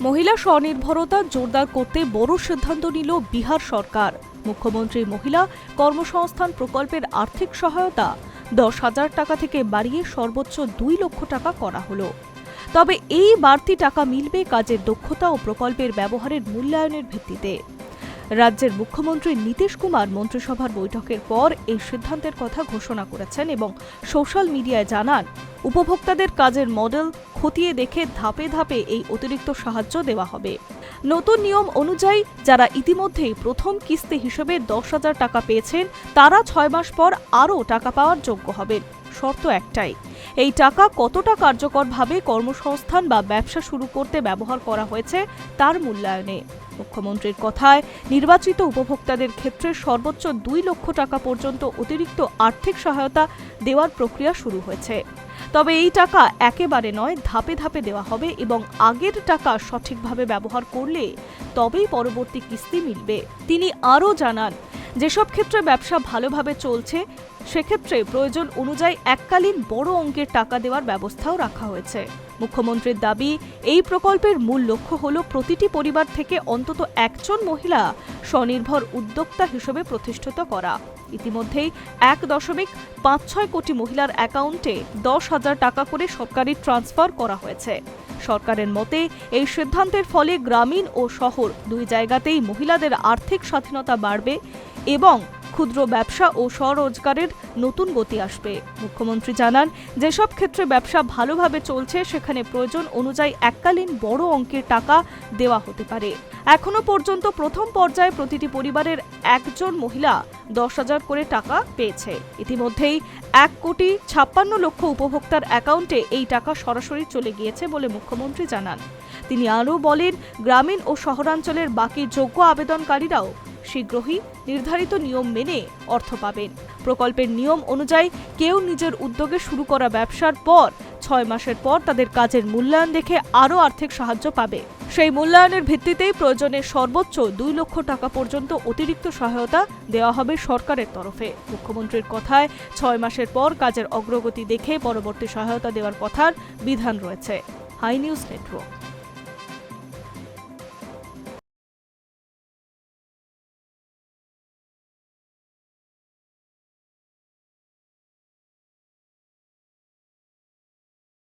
মহিলা স্বনির্ভরতা জোরদার করতে বড় সিদ্ধান্ত নিল বিহার সরকার। মুখ্যমন্ত্রী মহিলা কর্মসংস্থান প্রকল্পের আর্থিক সহায়তা দশ হাজার টাকা থেকে বাড়িয়ে সর্বোচ্চ দুই লক্ষ টাকা করা হলো। তবে এই বাড়তি টাকা মিলবে কাজের দক্ষতা ও প্রকল্পের ব্যবহারের মূল্যায়নের ভিত্তিতে। রাজ্যের মুখ্যমন্ত্রী নীতিশ কুমার মন্ত্রিসভার বৈঠকের পর এই সিদ্ধান্তের কথা ঘোষণা করেছেন এবং সোশ্যাল মিডিয়ায় জানান, উপভোক্তাদের কাজের মডেল খতিয়ে দেখে ধাপে ধাপে এই অতিরিক্ত সাহায্য দেওয়া হবে। নতুন নিয়ম অনুযায়ী যারা ইতিমধ্যেই প্রথম কিস্তি হিসেবে দশ হাজার টাকা পেয়েছেন, তারা ছয় মাস পর আরও টাকা পাওয়ার যোগ্য হবেন। শর্ত একটাই, এই টাকা কতটা কার্যকরভাবে কর্মসংস্থান বা ব্যবসা শুরু করতে ব্যবহার করা হয়েছে তার মূল্যায়নে। মুখ্যমন্ত্রীর কথায়, নির্বাচিত উপভোক্তাদের ক্ষেত্রে সর্বোচ্চ দুই লক্ষ টাকা পর্যন্ত অতিরিক্ত আর্থিক সহায়তা দেওয়ার প্রক্রিয়া শুরু হয়েছে। তবে এই টাকা একেবারে নয়, ধাপে ধাপে দেওয়া হবে এবং আগের টাকা সঠিকভাবে ব্যবহার করলে তবেই পরবর্তী কিস্তি মিলবে। তিনি আরও জানান, যেসব ক্ষেত্রে ব্যবসা ভালোভাবে চলছে সেক্ষেত্রে প্রয়োজন অনুযায়ী এককালীন বড় অঙ্কের টাকা দেওয়ার ব্যবস্থাও রাখা হয়েছে। মুখ্যমন্ত্রীর দাবি, এই প্রকল্পের মূল লক্ষ্য হল প্রতিটি পরিবার থেকে অন্তত একজন মহিলা স্বনির্ভর উদ্যোক্তা হিসেবে প্রতিষ্ঠিত করা। ইতিমধ্যেই এক দশমিক পাঁচ ছয় কোটি মহিলার অ্যাকাউন্টে দশ হাজার টাকা করে সরকারি ট্রান্সফার করা হয়েছে। সরকারের মতে, এই সিদ্ধান্তের ফলে গ্রামীণ ও শহর দুই জায়গাতেই মহিলাদের আর্থিক স্বাধীনতা বাড়বে এবং ক্ষুদ্র ব্যবসা ও স্বরোজগারের নতুন গতি আসবে। মুখ্যমন্ত্রী জানান, যেসব ক্ষেত্রে ব্যবসা ভালোভাবে চলছে, সেখানে প্রয়োজন অনুযায়ী এককালীন বড় অঙ্কের টাকা দেওয়া হতে পারে। এখনও পর্যন্ত প্রথম পর্যায়ে প্রতিটি পরিবারের একজন মহিলা দশ হাজার করে টাকা পেয়েছে। ইতিমধ্যেই এক কোটি ছাপ্পান্ন লক্ষ উপভোক্তার অ্যাকাউন্টে এই টাকা সরাসরি চলে গিয়েছে বলে মুখ্যমন্ত্রী জানান। তিনি আরও বলেন, গ্রামীণ ও শহরাঞ্চলের বাকি যোগ্য আবেদনকারীরাও শীঘ্রই নির্ধারিত নিয়ম মেনে অর্থ পাবেন। প্রকল্পের নিয়ম অনুযায়ী কেউ নিজের উদ্যোগে শুরু করা ব্যবসার পর ছয় মাসের পর তাদের কাজের মূল্যায়ন দেখে আরও আর্থিক সাহায্য পাবে। সেই মূল্যায়নের ভিত্তিতেই প্রয়োজনে সর্বোচ্চ দুই লক্ষ টাকা পর্যন্ত অতিরিক্ত সহায়তা দেওয়া হবে সরকারের তরফে। মুখ্যমন্ত্রীর কথায় ছয় মাসের পর কাজের অগ্রগতি দেখে পরবর্তী সহায়তা দেওয়ার কথার বিধান রয়েছে। Hi news network.